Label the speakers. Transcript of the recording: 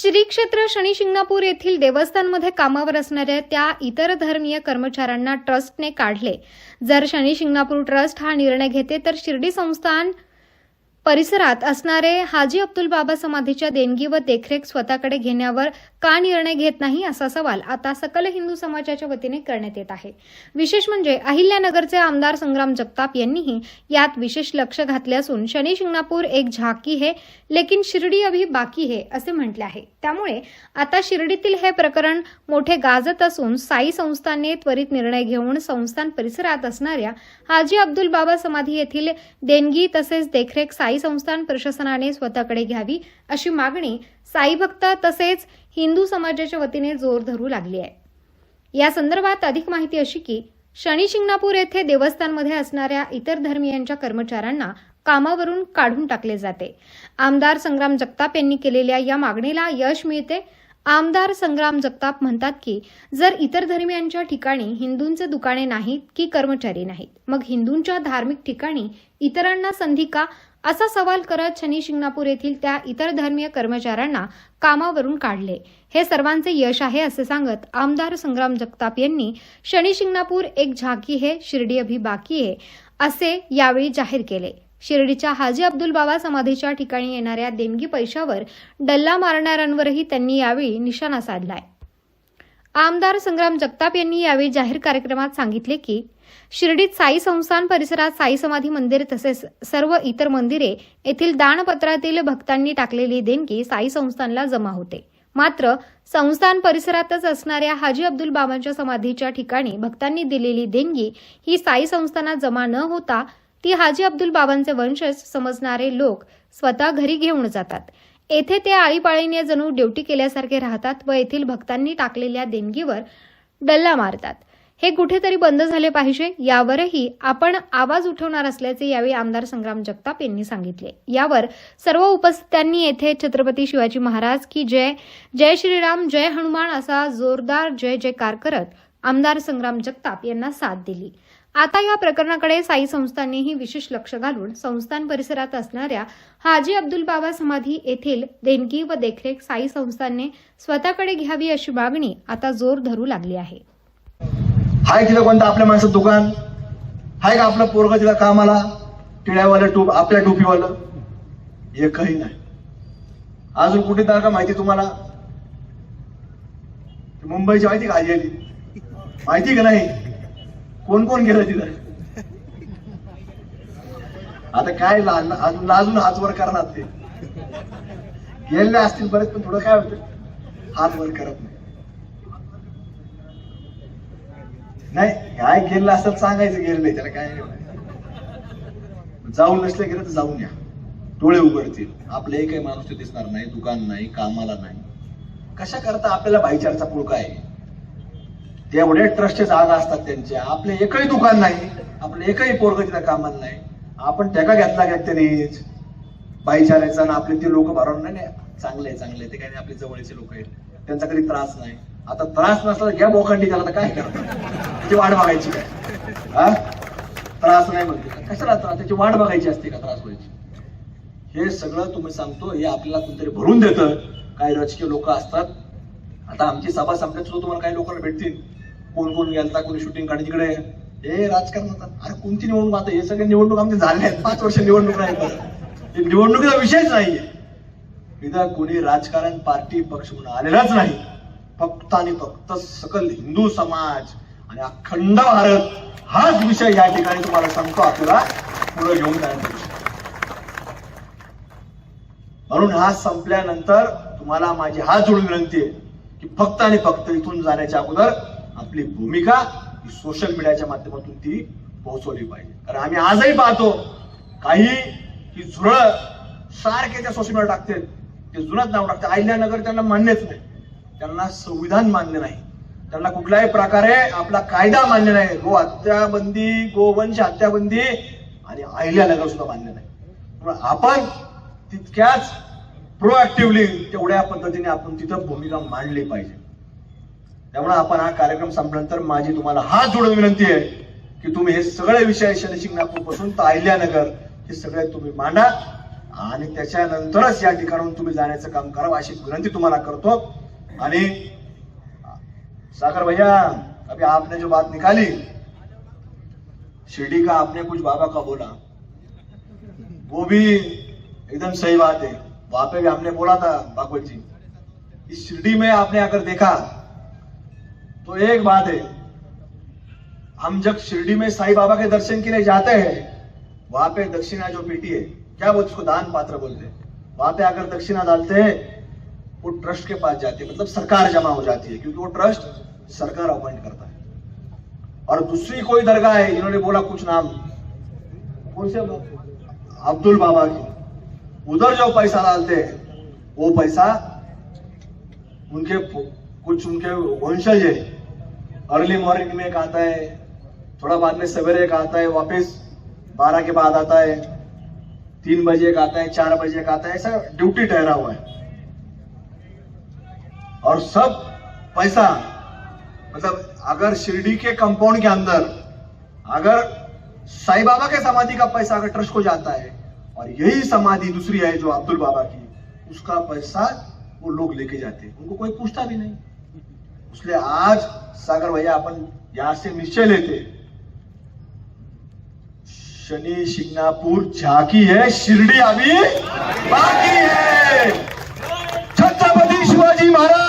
Speaker 1: श्री क्षेत्र शनी शिंगणापूर येथील देवस्थानमध्ये कामावर असणाऱ्या त्या इतर धर्मीय कर्मचाऱ्यांना ट्रस्टने काढले. जर शनी शिंगणापूर ट्रस्ट हा निर्णय घेते तर शिर्डी संस्थान परिसरात असणारे हाजी अब्दुल बाबा समाधीच्या देणगी व देखरेख स्वतःकडे घेण्यावर का निर्णय घेत नाही असा सवाल आता सकल हिंदू समाजाच्या वतीने करण्यात येत आहे. विशेष म्हणजे अहिल्यानगरचे आमदार संग्राम जगताप यांनीही यात विशेष लक्ष घातले असून शनी शिंगणापूर एक झाकी है लेकिन शिर्डी अभी बाकी है असे म्हटले आहे. त्यामुळे आता शिर्डीतील हे प्रकरण मोठे गाजत असून साई संस्थाने त्वरित निर्णय घेऊन संस्थान परिसरात असणाऱ्या हाजी अब्दुल बाबा समाधी येथील देणगी तसेच देखरेख साई संस्थान प्रशासनाने स्वतःकडे घ्यावी अशी मागणी साई भक्त तसेच हिंदू समाजाच्या वतीने जोर धरू लागली आहे. या संदर्भात अधिक माहिती अशी की शनी शिंगणापूर येथे देवस्थानमध्ये असणाऱ्या इतर धर्मियांच्या कर्मचाऱ्यांना कामावरून काढून टाकले जाते. आमदार संग्राम जगताप यांनी केलेल्या या मागणीला यश मिळते. आमदार संग्राम जगताप म्हणतात की जर इतर धर्मियांच्या ठिकाणी हिंदूंचे दुकाने नाहीत की कर्मचारी नाहीत मग हिंदूंच्या धार्मिक ठिकाणी इतरांना संधी का? असा सवाल करत शनी शिंगणापूर येथील त्या इतर धर्मीय कर्मचाऱ्यांना कामावरून काढले. हे सर्वांचे यश आहे असे सांगत आमदार संग्राम जगताप यांनी शनी शिंगणापूर एक झाकी हे शिर्डी अभी बाकी हे असे यावेळी जाहीर केले. शिर्डीच्या हाजी अब्दुल बाबा समाधीच्या ठिकाणी येणाऱ्या देणगी पैशावर डल्ला मारणाऱ्यांवरही त्यांनी यावेळी निशाणा साधलाय. आमदार संग्राम जगताप यांनी यावेळी जाहीर कार्यक्रमात सांगितले की शिर्डीत साई संस्थान परिसरात साई समाधी मंदिर तसेच सर्व इतर मंदिरे येथील दानपत्रातील भक्तांनी टाकलेली देणगी साई संस्थानला जमा होते. मात्र संस्थान परिसरातच असणाऱ्या हाजी अब्दुल बाबांच्या समाधीच्या ठिकाणी भक्तांनी दिलेली देणगी ही साई संस्थानात जमा न होता ती हाजी अब्दुल बाबांचे वंशज समजणारे लोक स्वतः घरी घेऊन जातात. येथे ते आळीपाळीने जणू ड्युटी केल्यासारखे राहतात व येथील भक्तांनी टाकलेल्या देणगीवर डल्ला मारतात. हे कुठेतरी बंद झाले पाहिजे यावरही आपण आवाज उठवणार असल्याचे यावेळी आमदार संग्राम जगताप यांनी सांगितले. यावर सर्व उपस्थितांनी येथे छत्रपती शिवाजी महाराज की जय जय श्रीराम जय हनुमान असा जोरदार जय जयकार करत आमदार संग्राम जगताप यांना साथ दिली. आता या प्रकरणाकडे साई संस्थांनीही विशेष लक्ष घालून संस्थान परिसरात असणाऱ्या हाजी अब्दुल बाबा समाधी येथील देणगी व देखरेख साई संस्थांनी स्वतःकडे घ्यावी अशी मागणी आता जोर धरू लागली आहे.
Speaker 2: हाय तिथं कोणतं आपल्या माणसं दुकान? हाय का आपलं पोरग तिला कामाला? टिळ्यावालं टूप आपल्या टोपीवालं? एकही नाही. अजून कुठे तर का माहिती तुम्हाला? मुंबईची माहिती का आजी आली? माहिती का नाही? कोण कोण गेलं तिथं? आता काय ला- अजून लाजून हात वर करणार ते? गेलेले असतील बरेच पण थोडं काय होतं? हात वर करत नाही. नाही काय गेलं असं सांगायचं गेलं नाही त्याला काय नाही. जाऊन नसले गेलं तर जाऊन या. डोळे उघडतील. आपलं एकही माणूस ते दिसणार नाही दुकान नाही कामाला नाही. कशा करता आपल्याला भाईचारचा पुळका आहे? तेवढे ट्रस्टचे जागा असतात त्यांचे. आपले एकही दुकान नाही आपलं एकही पोरग तिथं कामाला नाही. आपण टेका घेतला घ्या त्यांनीच? भाईचारायचा आपले ते लोक भरवून नाही. चांगले आहे, चांगले आहे. ते काही नाही आपले जवळचे लोक आहेत. त्यांचा कधी त्रास नाही. आता त्रास नसला तर घ्या बोखंडी त्याला तर काय करणार? त्याची वाट बघायची काय? हा? त्रास नाही म्हणते. कशाला त्रास? त्याची वाट बघायची असते का त्रास व्हायची? हे सगळं तुम्ही सांगतो हे आपल्याला कोणतरी भरून देतं. काही राजकीय लोक असतात. आता आमची सभा संपल्यात सुद्धा तुम्हाला काही लोकांना भेटतील. कोण कोण गेलता कोणी शूटिंग काढ तिकडे? हे राजकारणात अरे कोणती निवडणूक? आता हे सगळे निवडणूक आमचे झाले आहेत. पाच वर्ष निवडणूक नाही हे निवडणुकीचा विषयच नाहीये. इथं कोणी राजकारण पार्टी पक्ष म्हणून आलेलाच नाही. फक्त आणि फक्त सकल हिंदू समाज आणि अखंड भारत हाच विषय या ठिकाणी तुम्हाला सांगतो आपल्याला पुढे घेऊन जाण्याचा विषय म्हणून हा संपल्यानंतर तुम्हाला माझी हात जोडून विनंती आहे की फक्त आणि फक्त इथून जाण्याच्या अगोदर आपली भूमिका ही सोशल मीडियाच्या माध्यमातून ती पोहोचवली पाहिजे. कारण आम्ही आजही पाहतो काही की झुरळ सारखे त्या सोशल मीडिया टाकते ते जुनाच नाव टाकते अहिल्यानगर त्यांना मान्यच नाही. त्यांना संविधान मान्य नाही. त्यांना कुठल्याही प्रकारे आपला कायदा मान्य नाही. गो हत्याबंदी गोवंश हत्याबंदी आणि अहिल्यानगर सुद्धा मान्य नाही. आपण तितक्याच प्रोएक्टिव्हली तेवढ्या पद्धतीने आपण तिथं भूमिका मांडली पाहिजे. त्यामुळे आपण हा कार्यक्रम संपल्यानंतर माझी तुम्हाला हात जोडून विनंती आहे की तुम्ही हे सगळे विषय शनी शिंगणापूरपासून तर अहिल्यानगर हे सगळे तुम्ही मांडा आणि त्याच्यानंतरच या ठिकाणाहून तुम्ही जाण्याचं काम करावं अशी विनंती तुम्हाला करतो. आणि सागर भैया, अभी आपने जो बात निकाली, शिरडी का आपने कुछ बाबा का बोला, वो भी एकदम सही बात है। वहाँ पे भी हमने बोला था, भागवत जी इस शिरडी में आपने अगर देखा तो एक बात है, हम जब शिरडी में साईं बाबा के दर्शन के लिए जाते हैं, वहाँ पे दक्षिणा जो पीटी है, क्या बोलते उसको दान पात्र बोलते हैं? वहाँ पे अगर दक्षिणा डालते हैं वो ट्रस्ट के पास जाती है मतलब सरकार जमा हो जाती है, क्योंकि वो ट्रस्ट सरकार अपॉइंट करता है। और दूसरी कोई दरगाह है, जिन्होंने बोला कुछ नाम, कौन से अब्दुल बाबा की। उधर जो पैसा डालते हैं, वो पैसा उनके कुछ उनके वंशज है। अर्ली मॉर्निंग में एक आता है, थोड़ा बाद में सवेरे एक आता है, वापस बारह के बाद आता है, तीन बजे का आता है, चार बजे का आता है, ऐसा ड्यूटी ठहरा हुआ है। और सब पैसा मतलब अगर शिरडी के कंपाउंड के अंदर, अगर साई बाबा के समाधि का पैसा अगर ट्रस्ट को जाता है, और यही समाधि दूसरी है जो अब्दुल बाबा की, उसका पैसा वो लोग लेके जाते हैं। उनको कोई पूछता भी नहीं। इसलिए आज सागर भैया अपन यहाँ से निश्चय लेते शनि सिंगापुर झाकी है, शिरडी अभी बाकी है। छत्रपति शिवाजी महाराज!